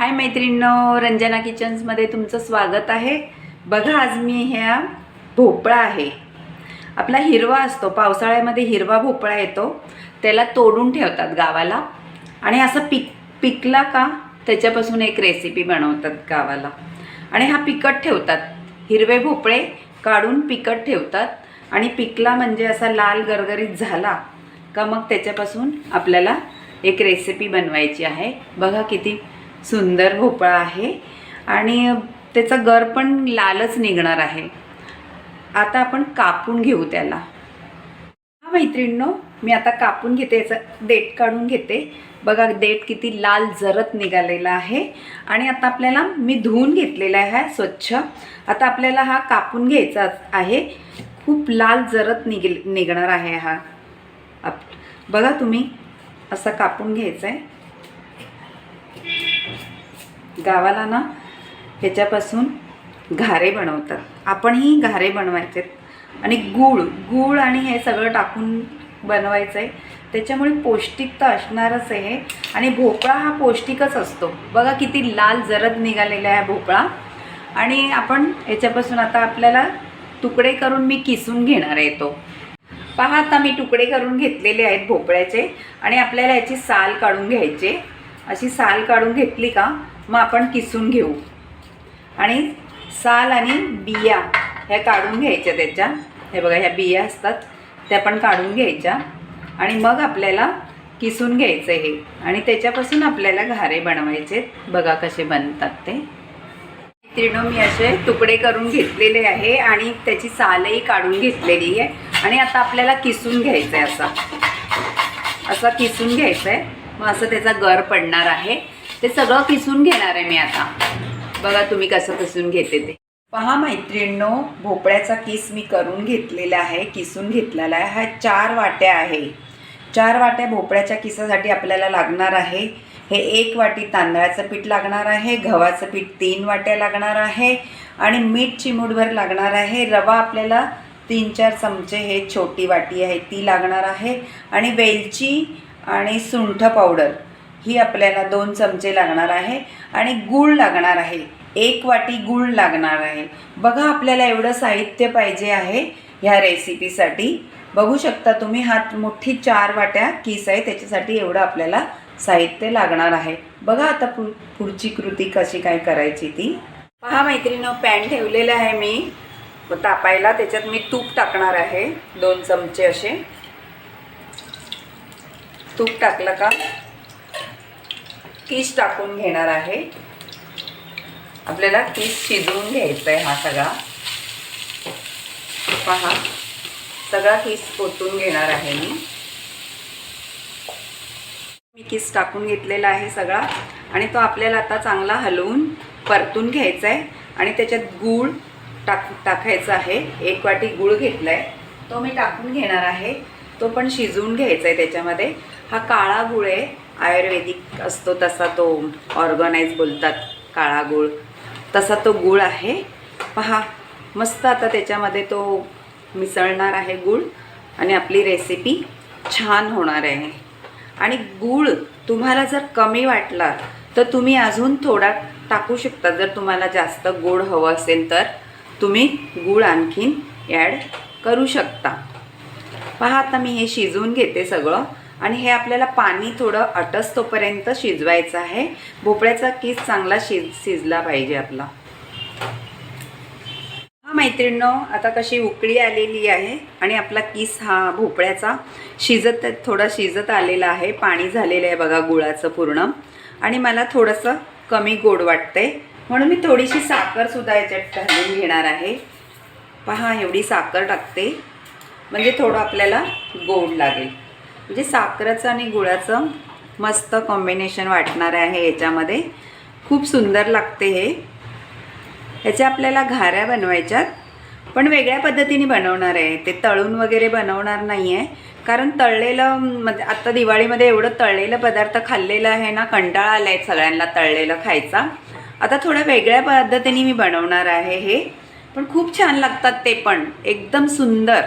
हाय मैत्रिणींनो रंजना किचन्समध्ये तुमचं स्वागत आहे. बघा आज मी ह्या भोपळा आहे. आपला हिरवा असतो पावसाळ्यामध्ये हिरवा भोपळा येतो. त्याला तोडून ठेवतात गावाला. आणि असं पिक पिकला का? त्याच्यापासून एक रेसिपी बनवतात गावाला. आणि हा पिकट ठेवतात. हिरवे भोपळे काढून पिकट ठेवतात. आणि पिकला म्हणजे असा लाल गरगरीत झाला का मग त्याच्यापासून आपल्याला एक रेसिपी बनवायची आहे. बघा किती सुंदर भोपळा आहे. आणि त्याचा गर पण लालच निघणार आहे. आता आपण कापून घेऊ त्याला. हा मैत्रिणींनो मी आता कापून घेते याचं देठ काढून घेते. बघा देठ किती लाल जरत निघालेला आहे. आणि आता आपल्याला मी धुवून घेतलेला आहे स्वच्छ. आता आपल्याला हा कापून घ्यायचा आहे. खूप लाल जरत निघ निघणार आहे हा. आप बघा तुम्ही असा कापून घ्यायचा आहे. गावाला ना ह्याच्यापासून घारे बनवतात. आपणही घारे बनवायचे आणि गूळ गूळ आणि हे सगळं टाकून बनवायचं आहे त्याच्यामुळे पौष्टिक तर असणारच आहे आणि भोपळा हा पौष्टिकच असतो. बघा किती लाल जरद निघालेला आहे भोपळा. आणि आपण याच्यापासून आता आपल्याला तुकडे करून मी किसून घेणार आहे तो. पहा आता मी तुकडे करून घेतलेले आहेत भोपळ्याचे. आणि आपल्याला याची साल काढून घ्यायचे अशी साल काढून घेतली का? मग आपण किसून घेऊ. आणि साल आणि बिया ह्या काढून घ्यायच्या त्याच्या. हे बघा ह्या बिया असतात त्या पण काढून घ्यायच्या. आणि मग आपल्याला किसून घ्यायचं हे. आणि त्याच्यापासून आपल्याला घारे बनवायचे बघा कसे बनतात ते. तीर्ण मी असे तुकडे करून घेतलेले आहे आणि त्याची सालही काढून घेतलेली आहे. आणि आता आपल्याला किसून घ्यायचं आहे असा. असा किसून घ्यायचं आहे मग असं त्याचा गर पडणार आहे. ते सगळं किसून घेणार आहे मी आता. बघा तुम्ही कसं किसून घेते ते. पहा मैत्रिणींनो भोपळ्याचा किस मी करून घेतलेला आहे किसून घेतलेला आहे. हा चार वाट्या आहे. चार वाट्या भोपळ्याच्या किसासाठी आपल्याला लागणार आहे. हे एक वाटी तांदळाचं पीठ लागणार आहे गव्हाचं पीठ तीन वाट्या लागणार आहे आणि मीठ चिमूटभर लागणार आहे. रवा आपल्याला तीन चार चमचे हे छोटी वाटी आहे ती लागणार आहे. आणि वेलची आणि सुंठ पावडर. ही आपल्याला दोन चमचे लागणार आहे आणि गूळ लागणार आहे. एक वाटी गूळ लागणार आहे. बघा आपल्याला एवढं साहित्य पाहिजे आहे ह्या रेसिपीसाठी. बघू शकता तुम्ही हात मोठी चार वाट्या किस आहे त्याच्यासाठी एवढं आपल्याला साहित्य लागणार आहे. बघा आता पु पुढची कृती कशी काय करायची ती. पहा मैत्रिणं पॅन ठेवलेलं आहे मी. तापायला त्याच्यात मी तूप टाकणार आहे. दोन चमचे असे. तूप टाकलं का? किस टाकून घेणार आहे? आपल्याला किस शिजवून घ्यायचा आहे हा सगळा. पहा सगळा किस ओतून घेणार आहे मी. मी किस टाकून घेतलेला आहे सगळा आणि तो आपल्याला आता चांगला हलवून परतून घ्यायचा आहे आणि त्याच्यात गूळ टाक टाकायचा आहे. एक वाटी गूळ घेतला आहे तो मी टाकून घेणार आहे. तो पण शिजवून घ्यायचा आहे त्याच्यामध्ये. हा काळा गूळ आहे. आयुर्वेदिक असतो तसा तो ऑर्गनाईज बोलतात काळा गूळ. तसा तो गूळ आहे. पहा मस्त आता त्याच्यामध्ये तो मिसळणार आहे गूळ आणि आपली रेसिपी छान होणार आहे. आणि गूळ तुम्हाला जर कमी वाटला तर तुम्ही अजून थोडा टाकू शकता. जर तुम्हाला जास्त गोड हवं असेल तर तुम्ही गूळ आणखीन ॲड करू शकता. पहा आता मी हे शिजवून घेते सगळं. आणि हे आपल्याला पाणी थोडं अटसतोपर्यंत शिजवायचं आहे. भोपळ्याचा किस चांगला शिज शिजला पाहिजे आपला. हा मैत्रिणींनो आता कशी उकळी आलेली आहे आणि आपला किस हा भोपळ्याचा शिजत थोडा शिजत आलेला आहे. पाणी झालेलं आहे बघा गुळाचं पूर्ण. आणि मला थोडंसं कमी गोड वाटतंय. म्हणून मी थोडीशी साखरसुद्धा याच्यात घालून घेणार आहे. पहा एवढी साखर टाकते. म्हणजे थोडं आपल्याला गोड लागेल. म्हणजे साखरेचं आणि गुळाचं मस्त कॉम्बिनेशन वाटणार आहे याच्यामध्ये. खूप सुंदर लागते हे. ह्याच्या आपल्याला घाऱ्या बनवायच्यात पण वेगळ्या पद्धतीने बनवणार आहे. ते तळून वगैरे बनवणार नाही आहे कारण तळलेलं म्हणजे आत्ता दिवाळीमध्ये एवढं तळलेलं पदार्थ खाल्लेलं आहे ना कंटाळा आला आहे सगळ्यांना तळलेलं खायचा. आता थोड्या वेगळ्या पद्धतीने मी बनवणार आहे हे. पण खूप छान लागतात ते पण. एकदम सुंदर.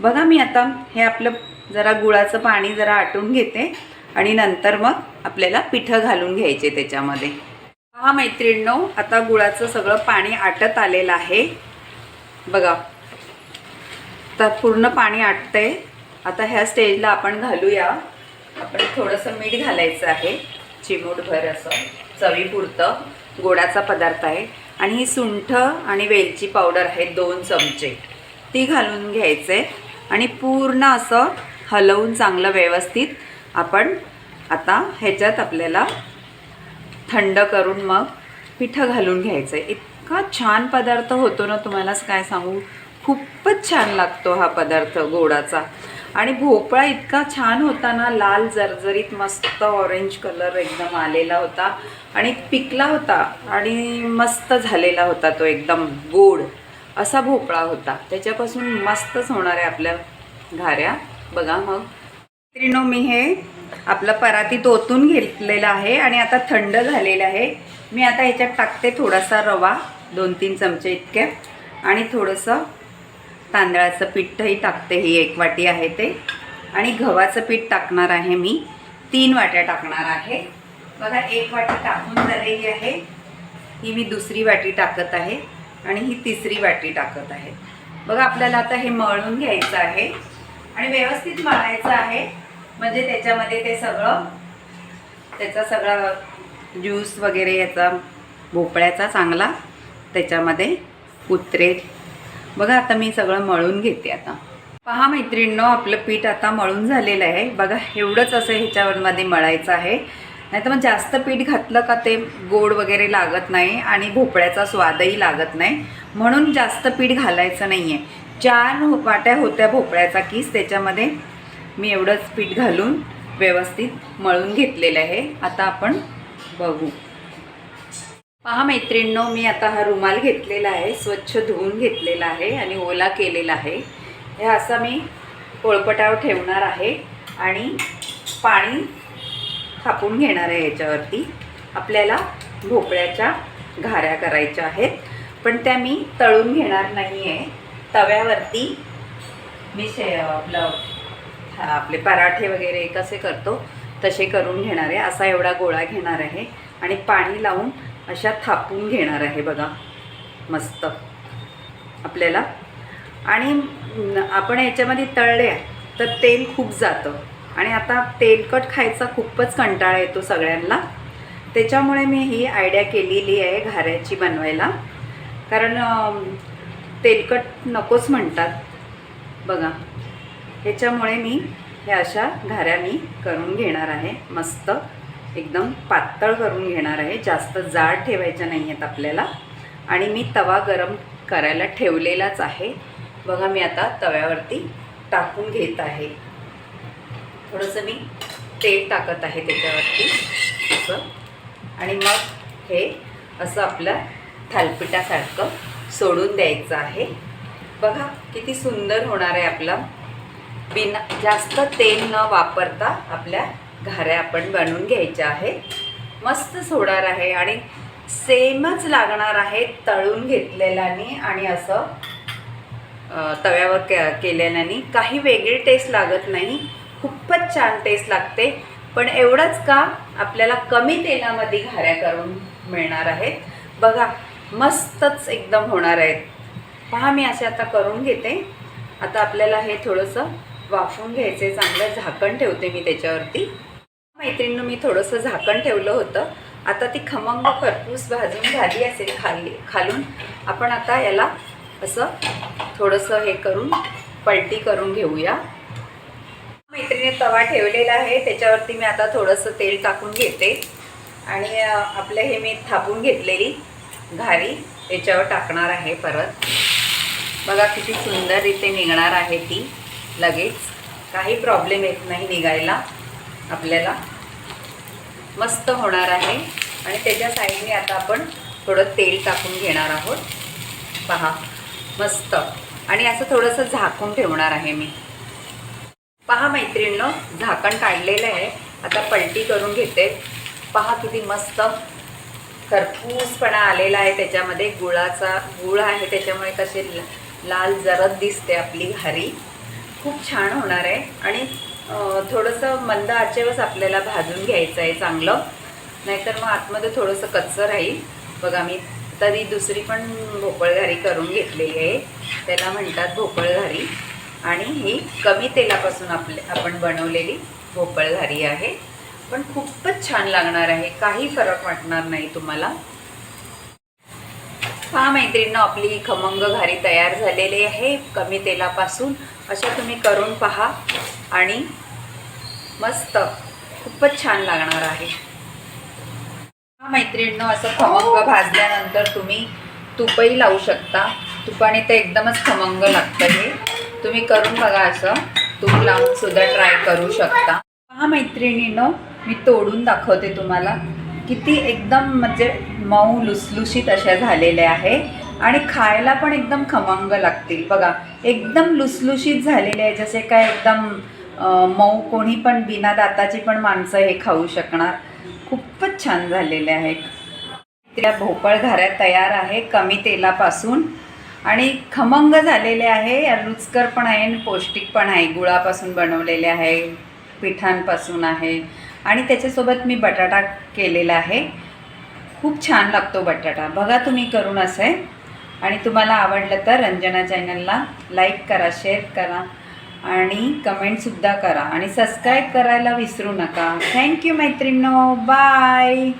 बघा मी आता हे आपलं जरा गुळाचं पाणी जरा आटून घेते आणि नंतर मग आपल्याला पिठं घालून घ्यायचे त्याच्यामध्ये. हा मैत्रिणींनो आता गुळाचं सगळं पाणी आटत आलेलं आहे. बघा. तर पूर्ण पाणी आटतंय. आता ह्या स्टेजला आपण घालूया. आपण थोडंसं मीठ घालायचं आहे. चिमूटभर असं. चवीपुरतं गोडाचा पदार्थ आहे. आणि ही सुंठ आणि वेलची पावडर आहे दोन चमचे. ती घालून घ्यायचे. आणि पूर्ण असं हलवून चांगलं व्यवस्थित आपण आता ह्याच्यात आपल्याला थंड करून मग पिठं घालून घ्यायचं आहे इतका छान पदार्थ होतो ना तुम्हालाच काय सांगू? खूपच छान लागतो हा पदार्थ गोडाचा. आणि भोपळा इतका छान होता ना लाल जरजरीत मस्त ऑरेंज कलर एकदम आलेला होता आणि पिकला होता आणि मस्त झालेला होता तो एकदम गोड असा भोपळा होता. त्याच्यापासून मस्तच होणार आहे आपल्या घाऱ्या बघा मग. मैत्रिणो मी हे आपलं परातीत ओतून घेतलेलं आहे आणि आता थंड झालेलं आहे. मी आता ह्याच्यात टाकते थोडासा रवा दोन तीन चमचे इतके. आणि थोडंसं तांदळाचं पीठही टाकते ही एक वाटी आहे ते. आणि गव्हाचं पीठ टाकणार आहे मी. तीन वाट्या टाकणार आहे. बघा एक वाटी टाकून झालेली आहे. ही मी दुसरी वाटी टाकत आहे आणि ही तिसरी वाटी टाकत आहे. बघा आपल्याला आता हे मळून घ्यायचं आहे. आणि व्यवस्थित मळायचं आहे. म्हणजे त्याच्यामध्ये ते सगळं त्याचा सगळा ज्यूस वगैरे याचा भोपळ्याचा चांगला त्याच्यामध्ये उतरेल. बघा आता मी सगळं मळून घेते आता. पहा मैत्रिणींनो आपलं पीठ आता मळून झालेलं आहे. बघा एवढंच असं ह्याच्यामध्ये मळायचं आहे. नाही तर मग जास्त पीठ घातलं का ते गोड वगैरे लागत नाही आणि भोपळ्याचा स्वादही लागत नाही. म्हणून जास्त पीठ घालायचं नाही आहे चार वाट्या होत्या भोपळ्याचा किस त्याच्यामध्ये मी एवढंच पीठ घालून व्यवस्थित मळून घेतलेलं आहे. आता आपण बघू. पहा मैत्रिणींनो मी आता हा रुमाल घेतलेला आहे स्वच्छ धुवून घेतलेला आहे आणि ओला केलेला आहे. हे असा मी पोळपटावर ठेवणार आहे आणि पाणी थापून घेणार आहे याच्यावरती. आपल्याला भोपळ्याच्या घाऱ्या करायच्या आहेत पण त्या मी तळून घेणार नाही आहे तव्यावरती मी शे आपलं आपले पराठे वगैरे कसे करतो तसे करून घेणार आहे. असा एवढा गोळा घेणार आहे. आणि पाणी लावून अशा थापून घेणार आहे बघा. मस्त. आपल्याला. आणि आपण याच्यामध्ये तळले तर तेल खूप जातं. आणि आता तेलकट खायचा खूपच कंटाळा येतो सगळ्यांना. त्याच्यामुळे मी ही आयडिया केलेली आहे घाऱ्याची बनवायला. कारण तेलकट नकोच म्हणतात. बघा ह्याच्यामुळे मी ह्या अशा घाऱ्या मी करून घेणार आहे. मस्त एकदम पातळ करून घेणार आहे. जास्त जाड ठेवायच्या नाही आहेत आपल्याला. आणि मी तवा गरम करायला ठेवलेलाच आहे. बघा मी आता तव्यावरती टाकून घेत आहे. थोडंसं मी तेल टाकत आहे त्याच्यावरती. असं. आणि मग हे असं आपलं थालपिठासारखं सोडून द्यायचं आहे. बघा किती सुंदर होणार आहे आपला. बिना जास्त तेल न वापरता आपल्या घाऱ्या आपण बनवून घ्यायच्या आहेत. मस्त सोडणार आहे आणि सेमच लागणार आहे तळून घेतलेल्याने आणि असं तव्यावर के केलेल्याने. काही वेगळी टेस्ट लागत नाही. खूपच छान टेस्ट लागते. पण एवढंच का आपल्याला कमी तेलामध्ये घाऱ्या करून मिळणार आहेत. बघा मस्तच एकदम होणार आहेत. पहा मी असे आता करून घेते. आता आपल्याला हे थोडंसं वाफवून घ्यायचे चांगलं झाकण ठेवते मी त्याच्यावरती. मैत्रिणीनं मी थोडंसं झाकण ठेवलं होतं. आता ती खमंग खरपूस भाजून झाली असेल खाली खालून. आपण आता याला असं थोडंसं हे करून पलटी करून घेऊया. मैत्रिणी तवा ठेवलेला आहे. त्याच्यावरती मी आता थोडंसं तेल टाकून घेते. आणि आपलं हे मी थापून घेतलेली. घारी त्याच्यावर टाकणार आहे परत. बघा किती सुंदर इथे निघणार आहे ती. लगेच काही प्रॉब्लेम येत नाही निघायला. आपल्याला मस्त होणार आहे. आणि त्याच्या साईडने आता आपण थोडं तेल टाकून घेणार आहोत. पहा मस्त. आणि असं थोडंसं झाकून ठेवणार आहे मी. पहा मैत्रिणीनं झाकण काढलेलं आहे. आता पलटी करून घेते. पहा किती मस्त खरपूसपणा आलेला आहे त्याच्यामध्ये गुळाचा गुळ आहे त्याच्यामुळे कसे लाल जरद दिसते आपली हरी. खूप छान होणार आहे आणि थोडंसं मंद आचेवच आपल्याला भाजून घ्यायचं आहे चांगलं. नाहीतर मग आतमध्ये थोडंसं कच्चं राहील. बघा मी तरी दुसरी पण भोपळघारी करून घेतलेली आहे. त्याला म्हणतात भोपळघारी आणि ही कमी तेलापासून आपले आपण बनवलेली भोपळघारी आहे. पण खूपच छान लागणार आहे. काही फरक वाटणार नाही तुम्हाला. हा मैत्रिणींनो आपली खमंग घारी तयार झालेली आहे कमी तेलापासून. अशा तुम्ही करून पहा आणि मस्त. खूपच छान लागणार आहे. हा मैत्रिणींनो असं खमंग भाजल्यानंतर तुम्ही तुपही लावू शकता. तुपाने तर एकदमच खमंग लागतं हे. तुम्ही करून बघा असं. तूप लावून सुद्धा ट्राय करू शकता. हा मैत्रिणींनो मी तोडून दाखवते तुम्हाला किती एकदम म्हणजे मऊ लुसलुशीत अशा झालेल्या आहे. आणि खायला पण एकदम खमंग लागतील. बघा एकदम लुसलुशीत झालेले आहे. जसे काय एकदम मऊ कोणी पण बिना दाताची पण माणसं हे खाऊ शकणार. खूपच छान झालेले आहेत त्या भोपळ घाऱ्या तयार आहे कमी तेलापासून. आणि खमंग झालेले आहे. रुचकर पण आहे आणि पौष्टिक पण आहे. गुळापासून बनवलेले आहे. पिठांपासून आहे. आणि त्याच्यासोबत मी बटाटा केलेला आहे. खूप छान लागतो बटाटा. बघा तुम्ही करून असे. आणि तुम्हाला आवडलं तर रंजना चॅनलला लाईक करा शेअर करा आणि कमेंटसुद्धा करा. आणि सबस्क्राईब करायला विसरू नका. थँक्यू मैत्रिणो बाय.